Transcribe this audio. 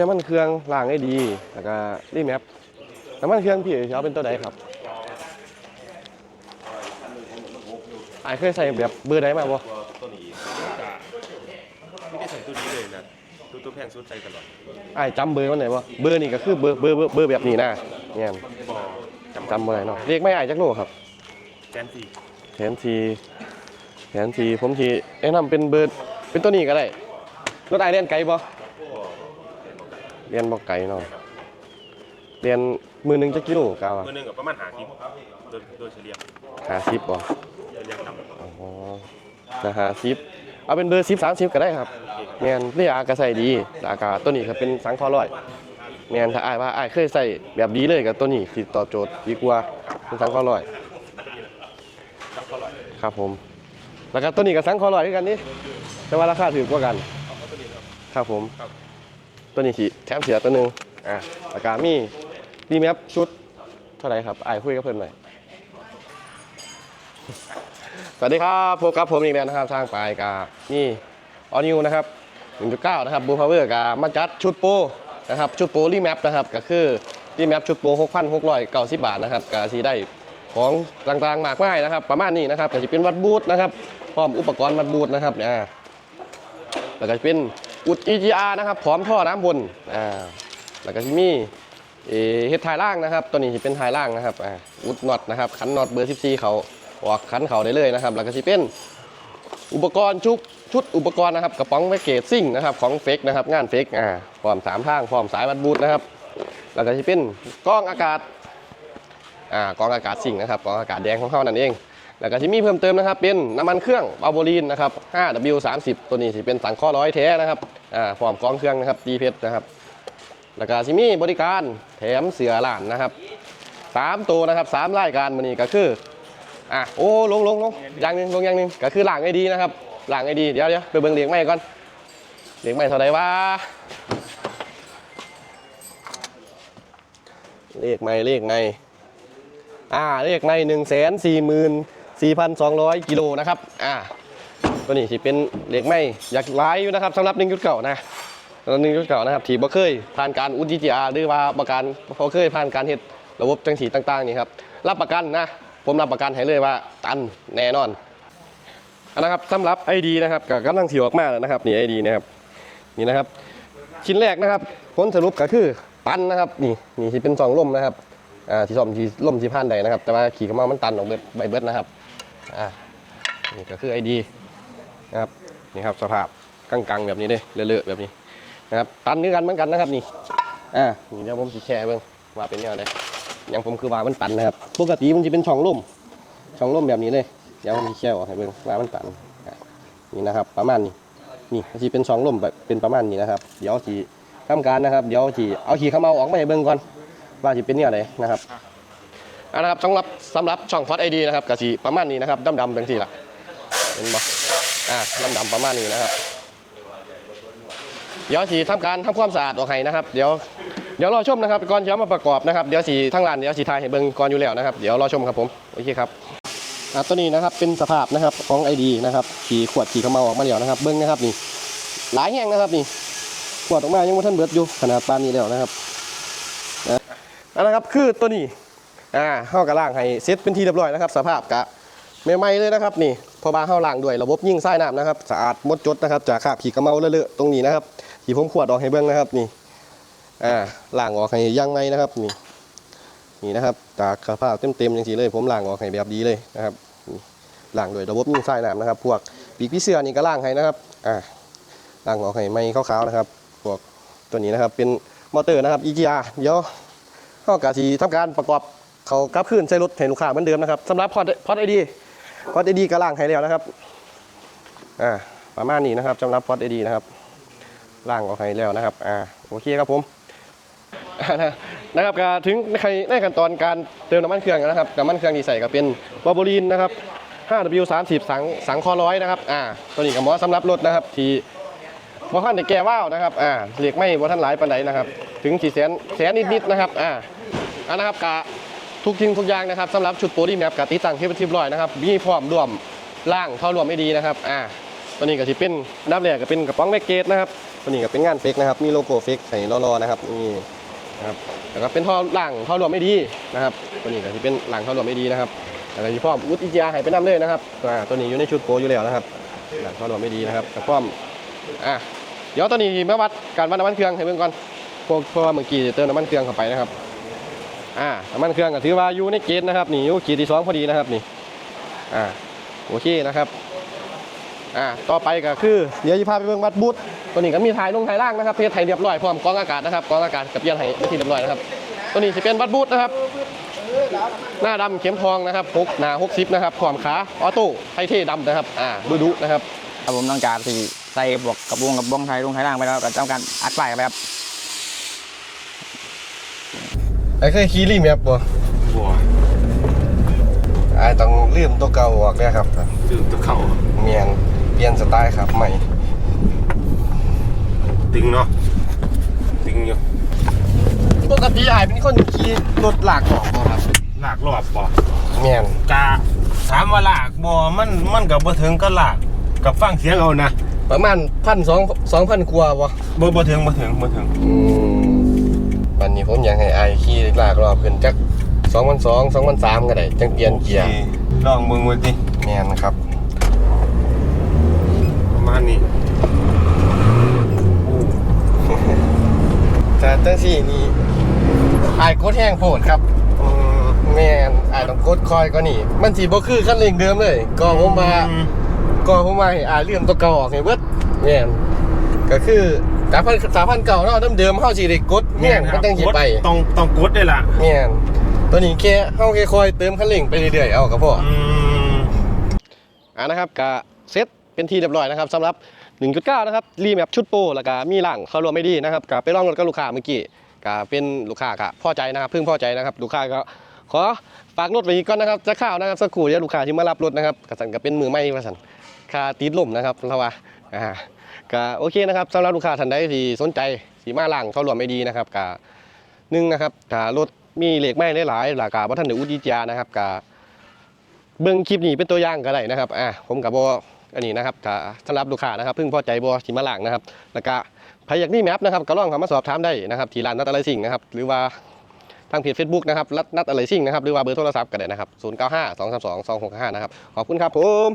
น้ำมันเครื่องล้างให้ดี แล้วก็รีแมปน้ำมันเครื่องพี่เอาเป็นตัวใดครับไอ้ายเคยใส่แบบเบอร์ใดมาบ่ตัวตัวนี้จะไม่ได้ใส่ตัวนี้เลยนะตัวตัวแพงสุดใส่ตลอดไอ้ายจำเบอร์มันไหนบ่เบอร์นี่ก็คือเบอร์เบอร์เบอร์เบอร์แบบนี้นะเนี่ยบอจำจำบ่ได้เนาะเรียกไม่ไอ้ายจักโลครับแกนสี่แผนทีแผนทีผมทีแนะนำเป็นเบอร์เป็นตัวนี้ก็ได้รถไอายเรียนไกลบ่ เรียนบ่ไกลเนาะเรียนมือหนึงจะกิโลกาวอะตัวหนึงกับประมาณหาทิปโดยโดยเฉลี่ยหาสิบบ่เรียงต่ำอ๋อจะหาสิบเอาเป็นเบอร์สิบสามสิบก็ได้ครับแมนเรียกอากาใส่ดีอากาตัวนี้ก็เป็นสังเคอร้อยแมนถ้าอายว่าอายเคยใส่แบบดีเลยกับตัวนี้ที่ตอบโจทย์ดีกว่าเป็นสังเคอร้อยตั้งเท่าไหร่ครับผม แล้วก็ตัวนี้กับสังเคอร้อยด้วยกันนี่แต่ว่าราคาถือกว่ากันเอาเข้าตัวนี้ครับครับผมครับ ตัวนี้สิแถมเสียตัวหนึ่งอะแล้วก็มีดีแมปชุดเท่าไหร่ครับอายคุยกับเพื่อนหน่อย สวัสดีครับพบกับผมอีกแล้วนะครับทางปลายกานี่ออนิวนะครับ 1.9 นะครับบูพาวเวอร์กามาจัดชุดโปรนะครับชุดโปรรีแมปนะครับก็คือรีแมปชุดโปร6,690 บาทนะครับก็สีได้ของต่างๆมากมายนะครับ ประมาณนี้นะครับก็จะเป็นวัดบูทนะครับพร้อมอุปกรณ์วัดบูทนะครับเนี่ยแล้วก็จะเป็น อุด EGR นะครับพร้อมท่อน้ำบนอ่าแล้วก็จะมีเอ่อเฮ็ดทายล่างนะครับ ตัวนี้จะเป็นทายล่างนะครับอ่าอุดน็อตนะครับขันน็อตเบอร์ 14 เขาออกขันเขาได้เลยนะครับ แล้วก็จะเป็นอุปกรณ์ชุดชุดอุปกรณ์นะครับกระป๋องแพ็กเกจซิ่งนะครับของเฟกนะครับงานเฟกอ่าพร้อมสามทางพร้อมสายวัดบูทนะครับแล้วก็จะเป็นกล้องอากาศอ่ากล้องอากาศซิ่งนะครับกล้องอากาศแดงของเขานั่นเองแล้วก็จะมีเพิ่มเติมนะครับเป็นน้ำมันเครื่องบาโบลีนนะครับ 5W30 ตัวนี้สิเป็นสังข้อร้อยแท้นะครับ อ่าพร้อมกล้องเครื่องนะครับดีเพชรนะครับแล้วก็จะมีบริการแถมเสือหลานนะครับสามตัวนะครับสามรายการมันนี้ก็คืออะโอ้ลงลงลงอย่างหนึ่งลงอย่างหนึ่งก็คือหลังไอดีนะครับหลังไอดีเดี๋ยวเดี๋ยวไปเบิ่งเหลียงใหม่ก่อนเหลียงใหม่เท่าไหร่วะเลขใหม่เลขในอ่าเลขในหนึ่งแสนสี่หมื่นสี่พันสองร้อยกิโลนะครับอ่า ตัวนี้สิเป็นเหลขไม่อยากไลายอยู่นะครับสำหรับหนึ่งยุดเก่านะสำหรับหนึ่งยุดเก่านะครับที่บ่เคยผ่านการอุดจิอาหรือว่าประกันบ่เคยผ่านการเฮ็ดระบบจังสีต่างๆนี่ครับรับประกันนะ ผมรับประกันให้เลยว่าตันแน่นอนนะครับสำหรับ ID นะครับก็กำลังสิออกมาแล้วนะครับนี่ ID นะครับนี่นะครับ ชิ้นแรกนะครับผลสรุปก็คือตันนะครับ นี่นี่ที่เป็นสองล่มนะครับอ่าที่ซ่อมที่ล่มที่ผ่านใดนะครับ แต่ว่าขี่เข้ามามันตันออกเบิดใบเบิดนะครับอ่านี่ก็คือ ID นะครับนี่ครับสภาพกังๆแบบนี้เลยเลอะๆแบบนี้นะครับตันด้กันเหมือนกันนะครับนี่อ่านี่เดี๋ยวผมสิแชร์เบิ่งว่าเป็นยังไงอย่างผมคือว่ามันตันนะครับปกติมันจะเป็นช่องลมช่องลมแบบนี้เลยเดี๋ยวผมีแค่ออกให้เบิ่งว่ามันตันนี่นะครับ ประมาณนี้นี่มันจะเป็นช่องลมแบบเป็นประมาณนี้นะครับ เดี๋ยวสีทำการนะครับเดี๋ยวสีเอาขี่ข้ามาออกมาให้เบิ่งก่อนว่าจะเป็นเนี่ยอะไรนะครับอันนะครับสำหรับสำหรับช่องฟอสไอดีนะครับกสีประมาณนี้นะครับดำๆจังสี่ละเห็นบ่ อ่าดำๆประมาณนี้นะครับ เดี๋ยวสีทำการทำความสะอาดออกให้นะครับ เดี๋ยวเดี๋ยวรอชมนะครับก่อนจะมาประกอบนะครับเดี๋ยวสีทั้งร้านเดี๋ยวสีทายให้เบิ่งก่อนอยู่แล้วนะครับ เดี๋ยวรอชมครับผมโอเคครับอะตัวนี้นะครับเป็นสภาพนะครับของไอดีนะครับขี่ขวดขี่เข้ามาออกมาแล้วนะครับ เบิ่งนะครับนี่ หลายแห้งนะครับนี่ขวดออกมายังไม่ทันเบิดอยู่ขนาดปานนี้แล้วนะครับนะอันนะครับคือตัวนี้อ่าเฮากระล่างให้เซ็ตเป็นทีเรียบร้อยนะครับ สภาพกะ ใหม่ๆเลยนะครับนี่พอบาเฮาล่างด้วยระบบยิ่งไส้น้ำนะครับสะอาดมดจดนะครับจากคราบขี่กระเมาเลอะๆตรงนี้นะครับที่ผมขวดออกให้เบิ่งนะครับนี่อ่าล่างออกให้ย่างไม้นะครับนี่นี่นะครับจากสภาพเต็มๆอย่างสีเลยผมล่างออกให้แบบดีเลยนะครับล่างโดวยระบบยิ่งไส้น้ำนะครับ พวกปีกพี่เสือนี่ก็ล่างให้นะครับอ่าล่างออกให้ไม้ขาวๆนะครับ พวกตัวนี้นะครับเป็นมอเตอร์นะครับ EGR เดี๋ยวเข้ากะทีทำการประกอบเขากลับขึ้นใช้รถให้ลูกค้าเหมือนเดิมนะครับสำหรับพอดพอดไอดี พอดไอดีก็ล่างให้แล้วนะครับอ่าประมาณนี้นะครับสำหรับพอดไอดีนะครับล่างออกให้แล้วนะครับอ่าโอเคครับผมนะครับก็ถึงในในขั้นตอนการเติมน้ำมันเครื่องนะครับน้ำมันเครื่องที่ใส่ก็เป็นวาโบลีนนะครับ 5W30 สังสังคอร้อยนะครับอ่าตัวนี้ก็เหมาะสำหรับรถนะครับที่บ่ทันได้แก้ว่าวนะครับอ่าเหล็กไม่บ่ทันหลายปานใดนะครับ ถึงสี่แสนแสนนิดๆนะครับอ่าอันนะครับกะ ทุกทิ้งทุกอย่างนะครับสำหรับชุดโปรดีแมปกับติดตั้งเทปทิบร้อยนะครับมีพร้อมรวมล่างเข้ารวมไม่ดีนะครับอ่าตัวนี้ก็สิเป็นดับแรกก็เป็นกระป๋องแม็กเกตนะครับตัวนี้ก็เป็นงานเฟกนะครับมีโลโก้เฟกให้รอๆนะครับนี่นะครับแล้วก็เป็นท่อล่างท่อรวมไม่ดีนะครับตัวนี้ก็สิเป็นหลังท่อรวมไม่ดีนะครับแล้วก็สิพร้อมอุดอีจีอาให้ไปนํเลยนะครับอ่าตัวนี้อยู่ในชุดโปรอยู่แล้วนะครับหลังท่อรวมไม่ดีนะครับกับพร้อมอะเดี๋ยวตัวนี้มาวัดการวัดน้ำมันเครื่องให้เบิ่งก่อนเพราะเพราะว่าเมื่อกี้เติมน้ำมันเครื่องเข้าไปนะครับ อ่าน้ำมันเครื่องก็ถือว่าอยู่ในเกณฑ์นะครับนี่อยู่เกณฑ์ที่สองพอดีนะครับนี่อ่าโอเคนะครับอ่าต่อไปก็คือเดี๋ยวจะพาไปเบิ่งวัดบูธตัวนี้ก็มีถ่ายลงถ่ายล่างนะครับเพจไทยเรียบร้อยพร้อมกองอากาศนะครับกองอากาศกับเยียนไห้ที่เรียบร้อยนะครับตัวนี้จะเป็นวัดบูธนะครับ หน้าดำเข็มทองนะครับหกหน้าหกสิบนะครับขวามขาออโต้ไทเท่ดำนะครับอ่าดูดุนะครับครับผมต้องการที่ใส่บวกกระบวงกับบ้องไทยลงไทยล่างไปแล้วก็ต้องการอัดปลไปครับ ไอ้เคยขี่รีแมปบ่บัวไอ้ต้องลืมตัวเก่าออกเนี่ยครับดื่มตะเข่าเมียนเปลี่ยนสไตล์ครับใหม่ติงเนาะติงอยู่ปกติไอ้เป็นคนขี่รถหลากออกบ่ครับลากรอบบ่เมียนกาถามว่าลากบ่มันมันกับบ่ถึงก็ลากกับฟังเสียงเอานะประมาณพันสองสองพันกว่าบ่บ่บ่ถึงบ่ถึงบ่ถึงอืม วันนี้ผมอยากให้ไอ้ขี่ลากรอบขึ้นจักสองพันสองสองพันสามก็ได้จังเปลี่ยนเกียร์ลองเบิ่งไว้ติแม่นครับ ประมาณนี้โอ้แต่จังสี่นี่ไอ้ายกดแห้งโพดครับเออแม่นไอ้ายต้องกดคอยก็นี่ มันสิบ่คือคันเร่งเดิมเลยก็ผมมาอืมก็ผมมาให้อายเลื่อมตัวเก่าออกให้เบิดแม่นก็คือ สามพันสามพันเก่าเนาะเดิมๆเฮาสิได้กดแม่นมันจังสิไปต้องต้องกดได้ล่ะแม่นตัวนี้แค่เฮาแค่คอยเติมคันเร่งไปเรื่อยๆเอาก็พออืมอ่านะครับกะเซตเป็นที่เรียบร้อยนะครับสำหรับ 1.9 นะครับรีแมปชุดโปรแล้วก็มีหลังเข้ารวมไม่ดีนะครับกะไปลองรถกับลูกค้าเมื่อกี้กะเป็นลูกค้ากะพอใจนะครับเพิ่งพอใจนะครับลูกค้าก็ขอฝากรถไว้อีกก่อนนะครับจะข้าวนะครับสักครู่เดี๋ยวลูกค้าที่มารับรถนะครับกะสันก็เป็นมือใหม่ว่าสัน ค่าติดลมนะครับเราว่าอ่ากะโอเคนะครับสำหรับลูกค้าท่านใดที่สนใจสีมาหลังเข้ารวมไม่ดีนะครับกะหนึ่งนะครับกะรถมีเหล็กไม้หลายๆหลากาวัฒนเดอุดิจานะครับกะเบิ่งคลิปนี้เป็นตัวอย่างก็ได้นะครับอ่าผมกับบออันนี้นะครับถ้าสำหรับลูกค้านะครับเพิ่งพอใจโบสิมาหลังนะครับแล้วก็ใครอยากนี่แมปนะครับก็ลองเข้ามาสอบถามได้นะครับที่ร้านนัดอะไรสิ่งนะครับหรือว่าทางเพจ Facebook นะครับรัดนัดอะไรสิ่งนะครับหรือว่าเบอร์โทรศัพท์ก็ได้นะครับ 0 9 5 2 3 2 2 6 5นะครับ ขอบคุณครับผม